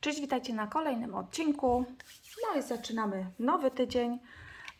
Cześć, witajcie na kolejnym odcinku. No i zaczynamy nowy tydzień,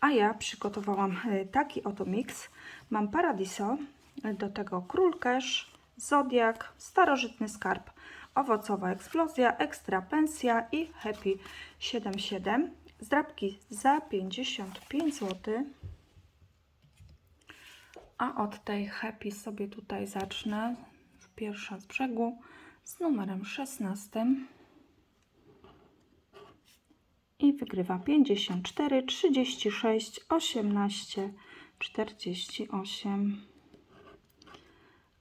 a ja przygotowałam e, taki oto miks. Mam Paradiso, e, do tego Król Cash, Zodiak, Starożytny Skarb, Owocowa Eksplozja, Ekstra Pensja i Happy 77. Zdrabki za 55 zł. A od tej Happy sobie tutaj zacznę. Pierwsza z brzegu z numerem 16 i wygrywa 54, 36, 18, 48.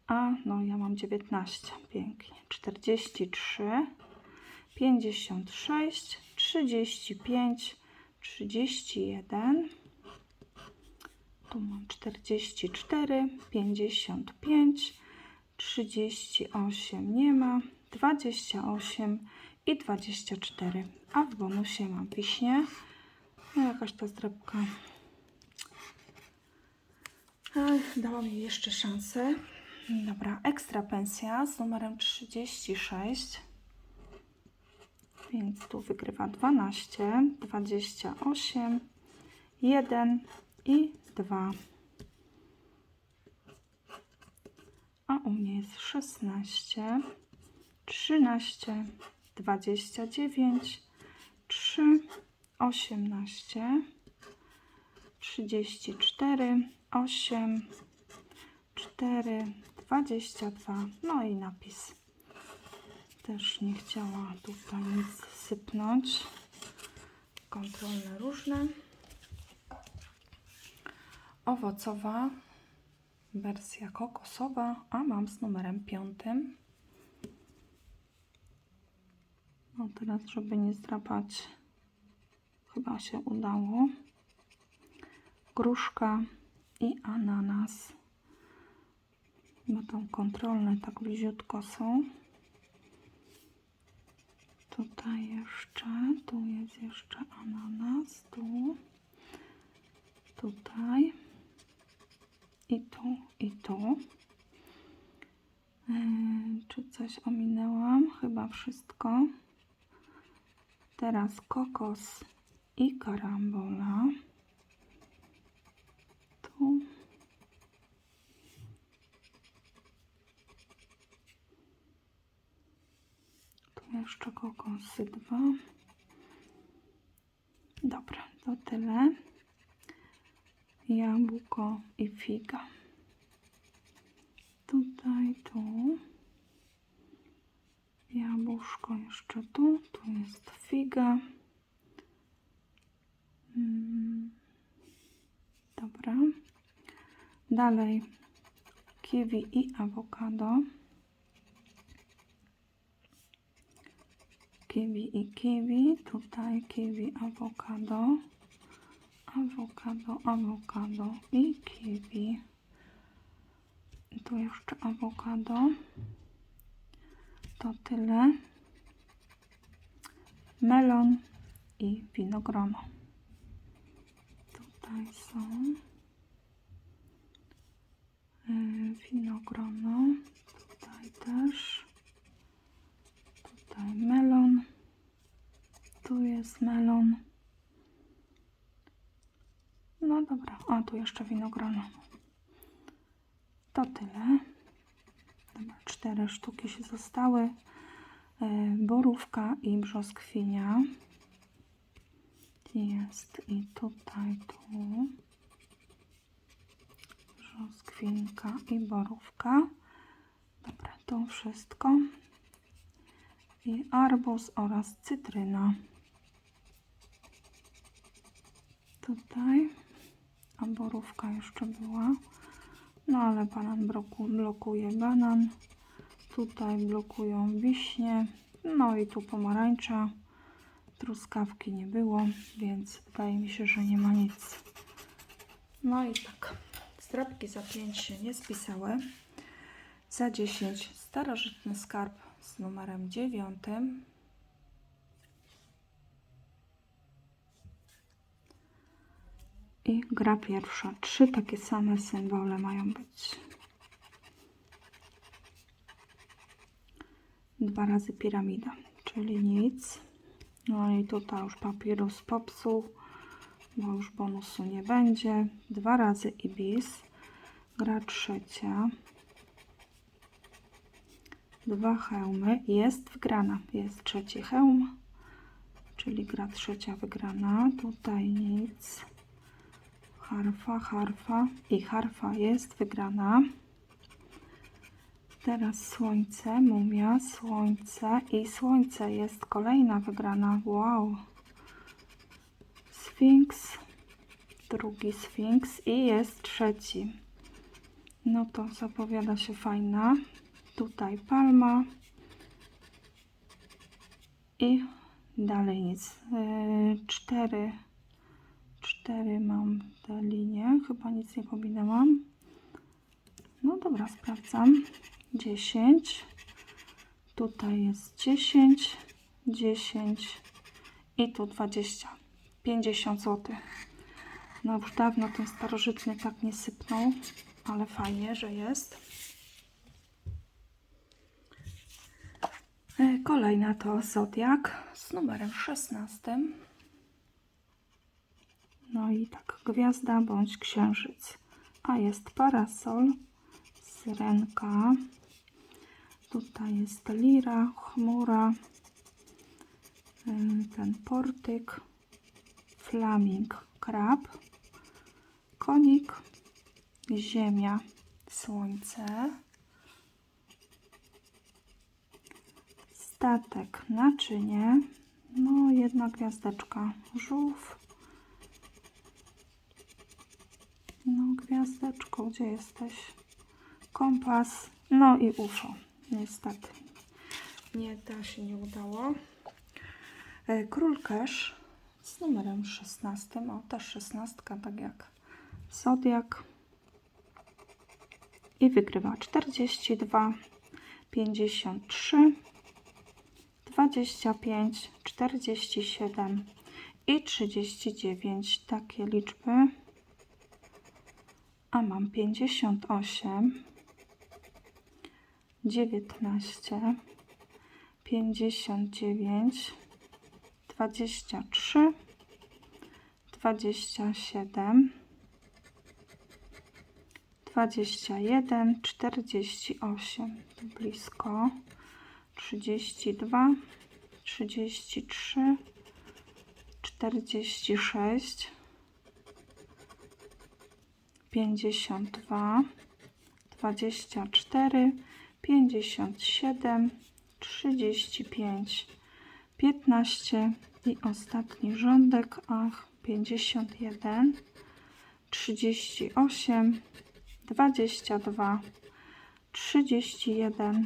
A no ja mam 19, pięknie. 43, 56, 35, 31. Tu mam 44, 55, 38 nie ma, 28 i 24. A w bonusie mam wiśnie. No jakaś ta zdrabka. Ech, Dała mi jeszcze szansę. Dobra, ekstra pensja z numerem 36. Więc tu wygrywa 12, 28, 1 i 2. A u mnie jest 16, 13, 29, 3, 18, 34, 8, 4, 22. No i napis. Też nie chciała tutaj nic sypnąć. Kontrolne różne. Owocowa wersja kokosowa, a mam z numerem 5. No teraz, żeby nie zdrapać, chyba się udało. Gruszka i ananas. Tam kontrolne tak bliziutko są. Tutaj jeszcze, tu jest jeszcze ananas, tu, tutaj i tu, i tu. Yy, czy coś ominęłam? Chyba wszystko. Teraz kokos i karambola. Tu. Tu jeszcze kokosy dwa. Dobra, to tyle. Jabłko i figa. Tutaj, tu. Jabłuszko jeszcze tu. Tu jest figa. Mm, Dobra. Dalej kiwi i awokado. Kiwi i kiwi. Tutaj kiwi, awokado. Awokado, awokado i kiwi. Tu jeszcze awokado. To tyle. Melon i winogrono. Tutaj są yy, winogrono. Tutaj też. Tutaj melon. Tu jest melon. No dobra, a tu jeszcze winogrono. To tyle. Cztery sztuki się zostały. Yy, Borówka i brzoskwinia. Jest i tutaj, tu. Brzoskwinka i borówka. Dobra, to wszystko. I arbuz oraz cytryna. Tutaj. A borówka jeszcze była. No ale banan bloku, blokuje banan. Tutaj blokują wiśnie. No i tu pomarańcza. Truskawki nie było, więc wydaje mi się, że nie ma nic. No i tak. Zdrabki za 5 się nie spisały. Za 10 starożytny skarb z numerem 9. I gra pierwsza. Trzy takie same symbole mają być. Dwa razy piramida, czyli nic. No i tutaj już papirus popsuł, bo już bonusu nie będzie. Dwa razy ibis, gra trzecia. Dwa hełmy, jest wygrana, jest trzeci hełm, czyli gra trzecia wygrana. Tutaj nic. Harfa, harfa i harfa jest wygrana. Teraz słońce, mumia, słońce i słońce jest kolejna wygrana. Wow. Sfinks, drugi sfinks i jest trzeci. No to zapowiada się fajna. Tutaj palma i dalej nic. Yy, cztery, cztery mam te linie. Chyba nic nie pominęłam. No dobra, sprawdzam. 10. Tutaj jest 10, 10 i tu 20. 50 zł. No już dawno ten starożytny tak nie sypnął, ale fajnie, że jest. E, Kolejna to Zodiak z numerem 16. No i tak, gwiazda bądź księżyc. A jest parasol, syrenka. Tutaj jest lira, chmura, ten portyk, flaming, krab, konik, ziemia, słońce, statek, naczynie, no jedna gwiazdeczka, żółw, no gwiazdeczko, gdzie jesteś? Kompas, no i UFO. Niestety. Nie, to się nie udało. E, Król Cash z numerem 16. O, też 16, tak jak Zodiak. I wygrywa 42, 53, 25, 47 i 39. Takie liczby. A mam 58. 19, 59, 23, 27, 21, 48, tu blisko, 32, 33, 46, 52, 24, 57, 35, 15 i ostatni rządek, ach, 51, 38, 22, 31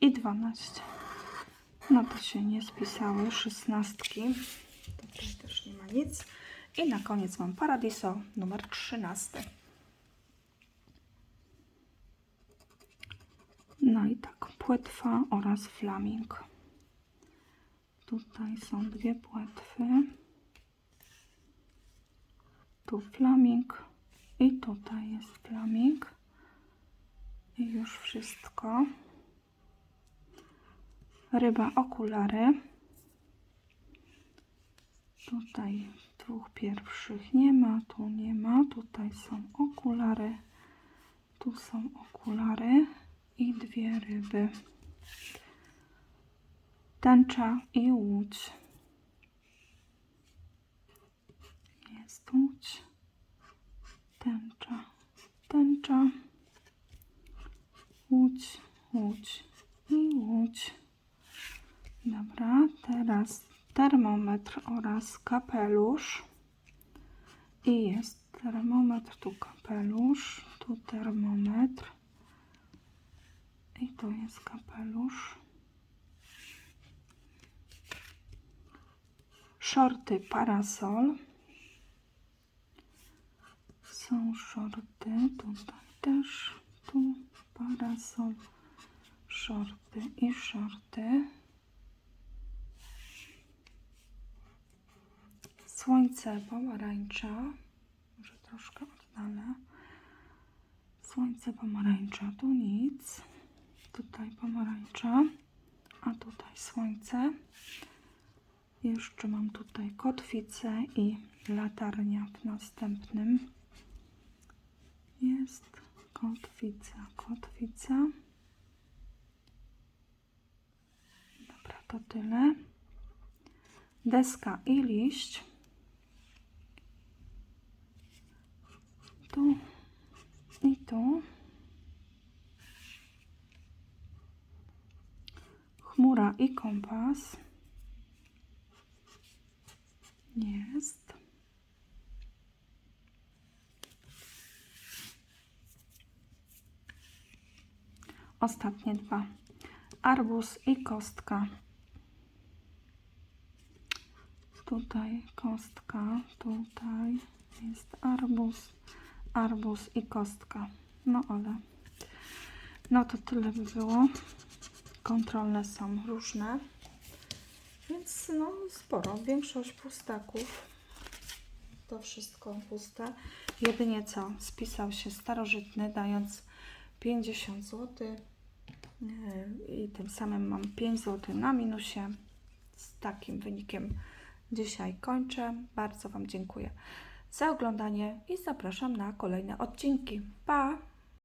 i 12. No to się nie spisały, szesnastki. Tutaj też nie ma nic. I na koniec mam Paradiso numer 13. No i tak, płetwa oraz flaming. Tutaj są dwie płetwy. Tu flaming i tutaj jest flaming. I już wszystko. Ryba okulary. Tutaj dwóch pierwszych nie ma, tu nie ma. Tutaj są okulary. Tu są okulary i dwie ryby. Tęcza i łódź. Jest łódź. Tęcza. Tęcza. Łódź, łódź i łódź. Dobra, teraz termometr oraz kapelusz. I jest termometr, tu kapelusz, tu termometr. I tu jest kapelusz. Shorty parasol. Są shorty, tutaj też, tu parasol, shorty i shorty. Słońce pomarańcza. Może troszkę oddalę. Słońce pomarańcza, tu nic. Tutaj pomarańcza. a tutaj słońce. Jeszcze mam tutaj kotwicę i latarnia w następnym. Jest kotwica, kotwica. Dobra, to tyle. Deska i liść. Tu i tu. I kompas. Jest. Ostatnie dwa. Arbuz i kostka. Tutaj kostka, tutaj jest arbuz, arbuz i kostka. No ale, no to tyle by było. Kontrolne są różne, więc no sporo. Większość pustaków to wszystko puste. Jedynie co spisał się starożytny, dając 50 zł i tym samym mam 5 zł na minusie. Z takim wynikiem dzisiaj kończę. Bardzo Wam dziękuję za oglądanie i zapraszam na kolejne odcinki. Pa!